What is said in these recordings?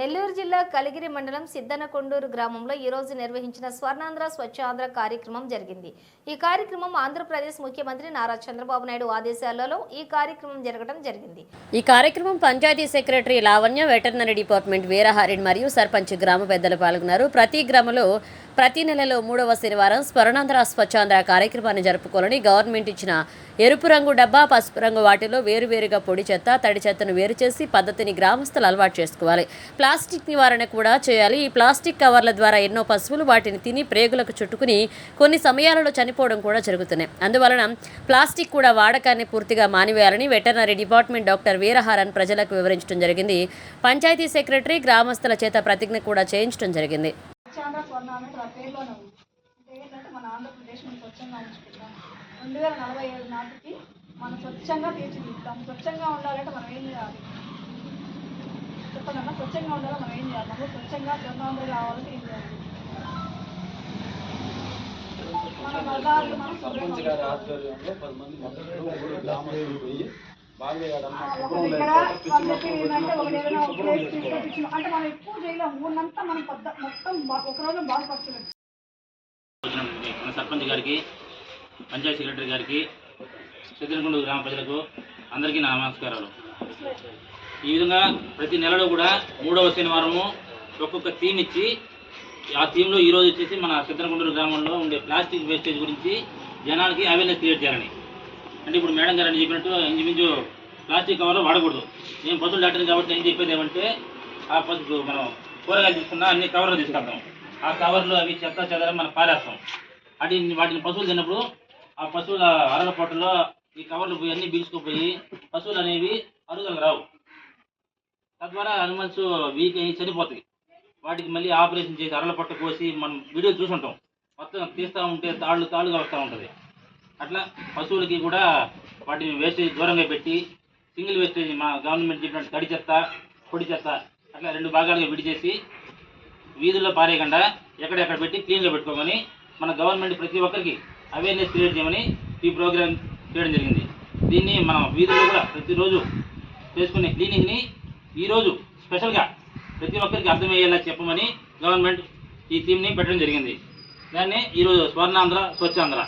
నెల్లూరు జిల్లా కలిగిరి మండలం సిద్దనకొండూరు గ్రామంలో ఈరోజు నిర్వహించిన స్వర్ణాంధ్ర స్వచ్ఛాంధ్ర కార్యక్రమం జరిగింది. ఈ కార్యక్రమం ఆంధ్రప్రదేశ్ ముఖ్యమంత్రి నారా చంద్రబాబు నాయుడు ఆదేశాలలో ఈ కార్యక్రమం జరగడం జరిగింది. ఈ కార్యక్రమం panchayat secretary Lavanya veterinary department Veeraharin మరియు సర్పంచ్ గ్రామ పెద్దలు పాల్గొన్నారు. ప్రతి గ్రామంలో ప్రతి నెలలో మూడవ శనివారం స్మరణాంధ్ర స్వచ్ఛాంధ్ర కార్యక్రమాన్ని జరుపుకోవాలని గవర్నమెంట్ ఇచ్చిన ఎరుపు రంగు డబ్బా పసుపు రంగు వాటిలో వేరువేరుగా పొడి చెత్త తడి చెత్తను వేరు చేసి పద్ధతిని గ్రామస్తులు అలవాటు చేసుకోవాలి. ప్లాస్టిక్ నివారణ కూడా చేయాలి. ఈ ప్లాస్టిక్ కవర్ల ద్వారా ఎన్నో పశువులు వాటిని తిని ప్రేగులకు చుట్టుకుని కొన్ని సమయాలలో చనిపోవడం కూడా జరుగుతున్నాయి అందువలన ప్లాస్టిక్ కూడా వాడకాన్ని పూర్తిగా మానివేయాలని వెటర్నరీ డిపార్ట్మెంట్ డాక్టర్ వీరహారన్ ప్రజలకు వివరించడం జరిగింది. పంచాయతీ సెక్రటరీ గ్రామస్తుల చేత ప్రతిజ్ఞ కూడా చేయించడం జరిగింది. స్వర్ణాంధ్ర ఆ పేరులోనే ఉంది. అంటే ఏంటంటే మన ఆంధ్రప్రదేశ్ మనం స్వచ్ఛంగా ఉంచుకుంటాం రెండు వేల నలభై ఏడు నాటికి మనం స్వచ్ఛంగా తీర్చిదిద్దాం స్వచ్ఛంగా ఉండాలంటే మనం ఏం చేయాలి? చెప్పండి స్వచ్ఛంగా ఉండాలి మనం ఏం చేయాలి? మనం స్వచ్ఛంగా స్వర్ణాంధ్ర కావాలంటే ఏం చేయాలి? మన మగాళ్ళు మనం వాళ్ళ ఏంటంటే ఒక ప్లేస్ తీసుకొచ్చి అంటే మనం ఎక్కువ చేయలేము ఊరినంతా మనం పెద్ద మొత్తం బా- ఒక రోజు బాగుపరచలేము వచ్చినటువంటి మన సర్పంచ్ గారికి పంచాయతీ సెక్రటరీ గారికి సిద్ధిరకుండు గ్రామ ప్రజలకు అందరికీ నా నమస్కారాలు. ఈ విధంగా ప్రతి నెలలో కూడా మూడవ శనివారము ఒక్కొక్క థీమ్ ఇచ్చి ఆ థీమ్లో ఈరోజు వచ్చేసి మన సిద్ధనకొండూరు గ్రామంలో ఉండే ప్లాస్టిక్ వేస్టేజ్ గురించి జనాలకి అవేర్నెస్ క్రియేట్ చేయాలని. అంటే ఇప్పుడు మేడం గారు అని చెప్పినట్టు ఇంచుమించు ప్లాస్టిక్ కవర్లు వాడకూడదు. నేను పొద్దులు డాక్టర్ కాబట్టి నేను చెప్పేది ఏమంటే ఆ పొద్దు మనం కూరగాయలు తీసుకున్నా అన్ని కవర్లు తీసుకెళ్తాం. ఆ కవర్లు అవి చెత్త చెదరం మనం పారేస్తాం. అది వాటిని పశువులు తిన్నప్పుడు ఆ పశువుల అరల పొట్టలో ఈ కవర్లు పోయి అన్ని బీల్చుకుపోయి పశువులు అనేవి అరుగులకు రావు. తద్వారా అనిమల్స్ వీక్ అయ్యి చనిపోతాయి. వాటికి మళ్ళీ ఆపరేషన్ చేసి అరల పొట్ట కోసి మనం వీడియో చూసుంటాం. మొత్తం తీస్తూ ఉంటే తాళ్ళు తాళ్ళుగా వస్తూ ఉంటుంది. అట్లా పశువులకి కూడా వాటిని వేస్టేజ్ దూరంగా పెట్టి సింగిల్ వేస్టేజ్ మా గవర్నమెంట్ చెప్పినట్టు తడి చెత్త పొడి చెత్త అట్లా రెండు భాగాలుగా విడిచేసి వీధుల్లో పారేయకుండా ఎక్కడెక్కడ పెట్టి క్లీన్గా పెట్టుకోమని మన గవర్నమెంట్ ప్రతి ఒక్కరికి అవేర్నెస్ క్రియేట్ చేయమని ఈ ప్రోగ్రామ్ చేయడం జరిగింది. దీన్ని మనం వీధుల్లో కూడా ప్రతిరోజు చేసుకునే క్లీనింగ్ని ఈరోజు స్పెషల్గా ప్రతి ఒక్కరికి అర్థమయ్యేలా చెప్పమని గవర్నమెంట్ ఈ థీమ్ని పెట్టడం జరిగింది. దాన్ని ఈరోజు స్వర్ణాంధ్ర స్వచ్ఛాంధ్ర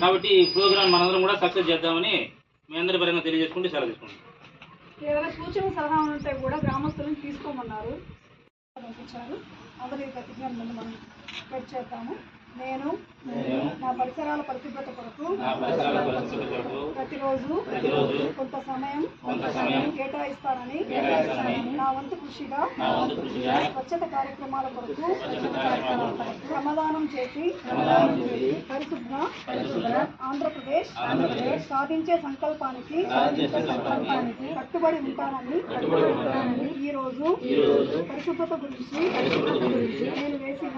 కాబట్టి ఈ ప్రోగ్రామ్ మనందరం కూడా సక్సెస్ చేద్దామని మీ అందరి పరంగా తెలియజేసుకుంటే సెలవు తీసుకుంటాం ఏదైనా సూచన సలహా ఉంటే కూడా గ్రామస్తులను తీసుకోమన్నారు. పంపించారు అందరి ప్రతిజ్ఞ మనం కట్ చేద్దాము నేను నా పరిసరాల పరిశుభ్రత కొరకు ప్రతిరోజు కొంత సమయం కొంత సమయం కేటాయిస్తానని నా వంతు కృషిగా స్వచ్ఛత కార్యక్రమాల కొరకు శ్రమదానం చేసి పరిశుభ్ర ఆంధ్రప్రదేశ్ సాధించే సంకల్పానికి కట్టుబడి ఉంటానని కట్టుబడి ఉంటానని ఈ రోజు ఈ రోజు పరిశుభ్రత గురించి పరిశుభ్రత గురించి నేను వేసిన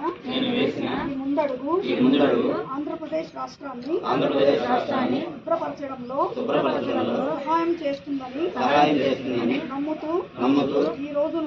ముందడుగు ఆంధ్రప్రదేశ్ రాష్ట్రాన్ని ఆంధ్రప్రదేశ్ రాష్ట్రాన్ని శుభ్రపరచడంలో శుభ్రపరచడంలో సహాయం చేస్తుందని సహాయం చేస్తుందని నమ్ముతూ నమ్ముతూ ఈ రోజు